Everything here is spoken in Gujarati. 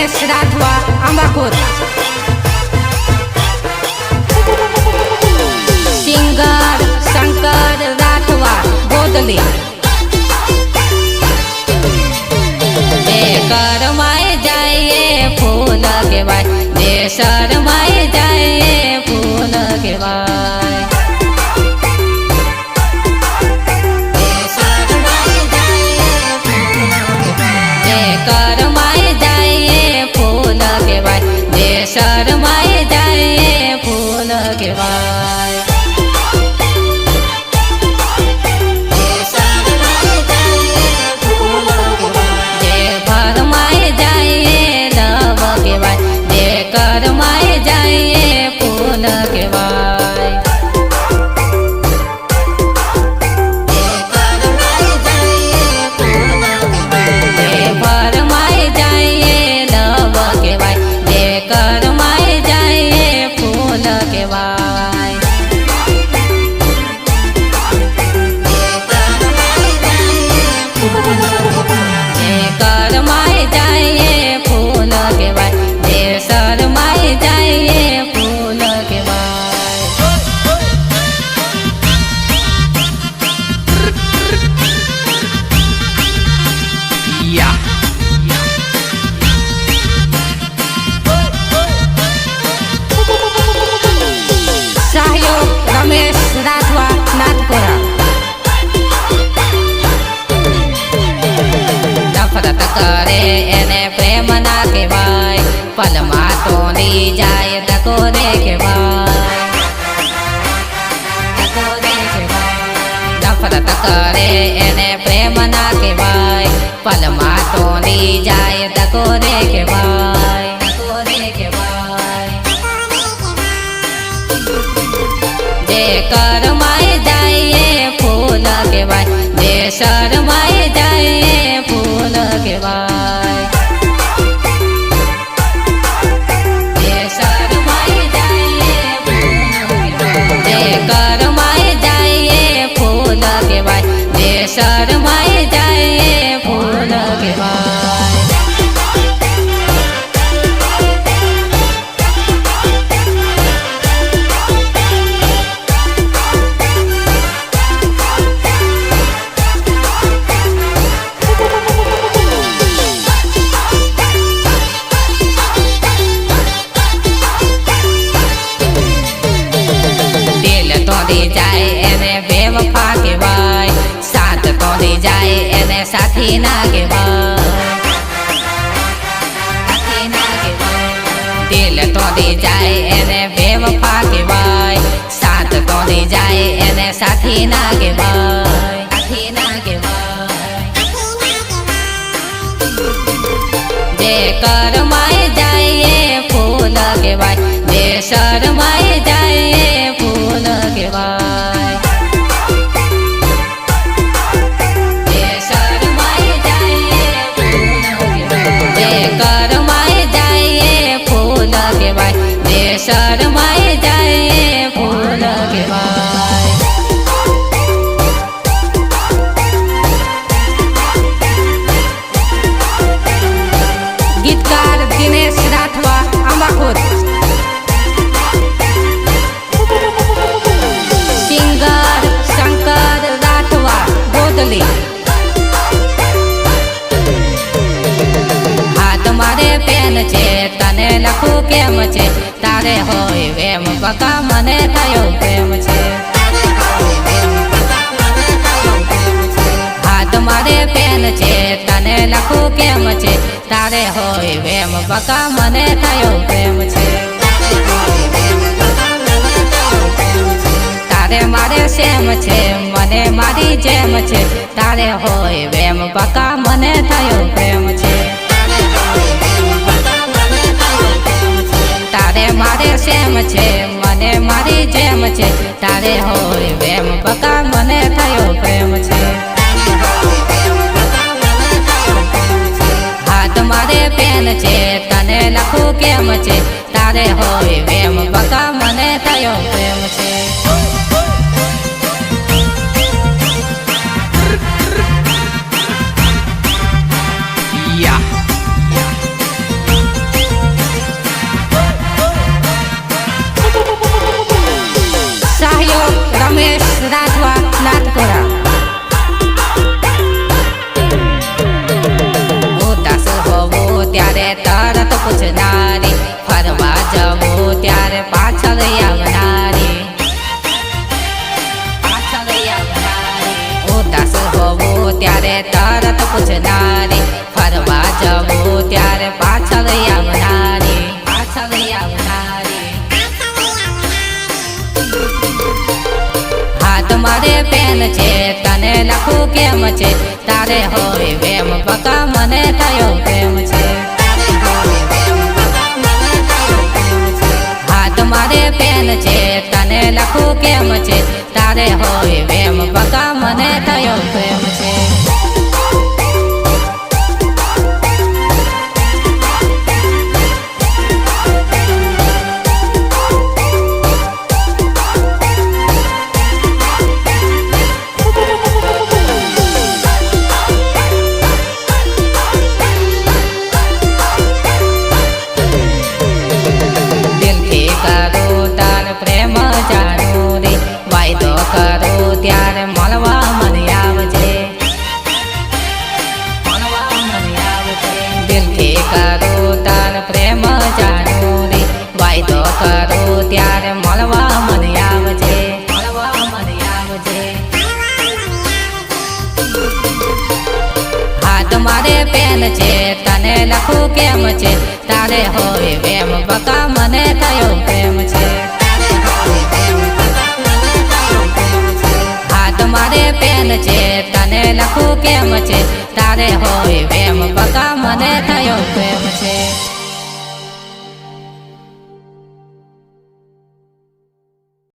गणेश राधवा आंबाखोर सिंगर शंकर राठवा बोदले बेकर माय जाइए फूल के माय देशर તોડી જાય તકો રે કહેવાય તકો રે કહેવાય. નફરત કરે એને પ્રેમ ના કહેવાય. પલમાં તોડી જાય તકો દે કહેવાય દિલ તોડી જાય એને બેવફા કહેવાય સાથ તોડી જાય એને સાથી ના કહેવાય. સાથી ના કહેવાય. જે બકા મને થયો પ્રેમ છે. હાથ મારે પેન છે, તને લખું કેમ છે? તારે હોય વેમ બકા મને થયો પ્રેમ છે. તારે મારે સેમ છે, મને મારી જેમ છે. તારે હોય વેમ બકા મને થયો પ્રેમ છે. તારે મારે સેમ છે? મને મારી જેમ છે. તારે હોય વેમ, બકા મને થયો પ્રેમ છે. હાથ મારે પેન છે, તને લખું કેમ છે? તારે હોય વેમ, બકા મને થયો છે તારે હો બેન છે? તને લખું કેમ છે? તારે હોય વેમ બકા મને કયો પ્રેમ છે? હાથ મારે પેન છે.